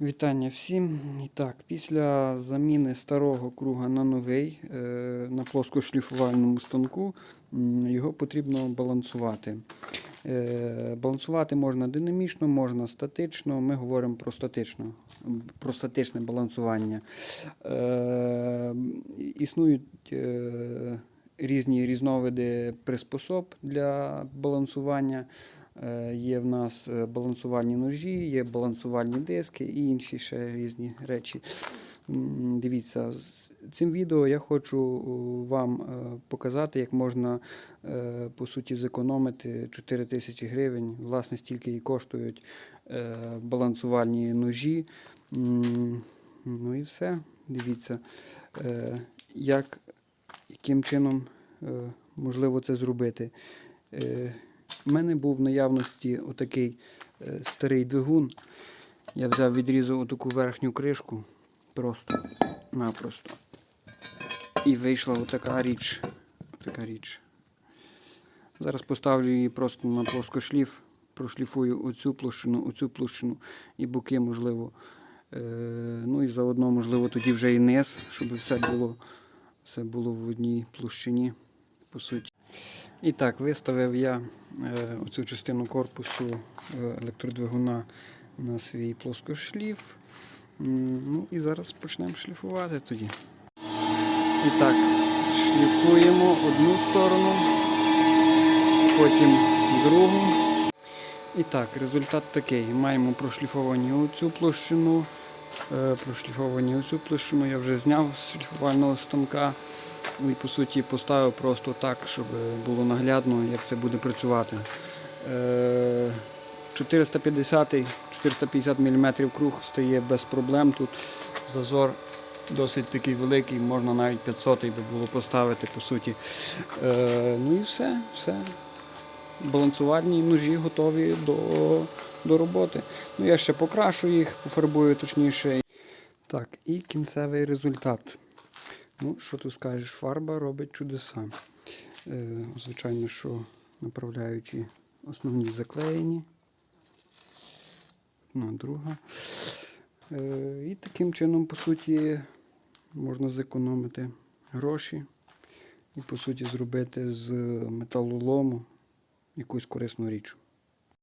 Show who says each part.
Speaker 1: Вітання всім. І так, після заміни старого круга на новий е, на плоскошліфувальному станку його потрібно балансувати. Е, Балансувати можна динамічно, можна статично. Ми говоримо про статично, про статичне балансування. Е, Існують різні різновиди приспособ для балансування. Е, Є в нас е, балансувальні ножі, є балансувальні диски і інші ще різні речі. Дивіться, цим відео я хочу вам е, показати, як можна по суті зекономити 4 тисячі гривень. Власне, стільки і коштують балансувальні ножі. Ну і все. Дивіться, як, яким чином можливо це зробити. У мене був в наявності отакий е, старий двигун. Я взяв, відрізав отаку верхню кришку просто-напросто. І вийшла отака річ. Отака річ. Зараз поставлю її просто на плоскошліф, прошліфую оцю площину, оцю площину і боки, можливо. Е, ну і заодно, можливо, тоді вже і низ, щоб все було, все було в одній площині, по суті. І так, виставив я е, оцю частину корпусу е, електродвигуна на свій плоскошліф. Ну і зараз почнемо шліфувати тоді. І так, шліфуємо одну сторону, потім другу. І так, результат такий. Маємо прошліфовані оцю площину, е, прошліфовані оцю площину. Я вже зняв з шліфувального станка. Ну по суті поставив просто так, щоб було наглядно, як це буде працювати. Е, 450 450 мм круг стає без проблем. Тут зазор досить такий великий, можна навіть 500 би було поставити по суті. Е, ну і все, все. Балансувальні ножі готові до, до роботи. Ну, я ще покрашу їх, пофарбую точніше. Так, і кінцевий результат. Ну, що тут скажеш, фарба робить чудеса. Е, звичайно, що направляючи основні заклеєні. Одна, друга. Е, і таким чином, по суті, можна зекономити гроші і, по суті, зробити з металолому якусь корисну річ.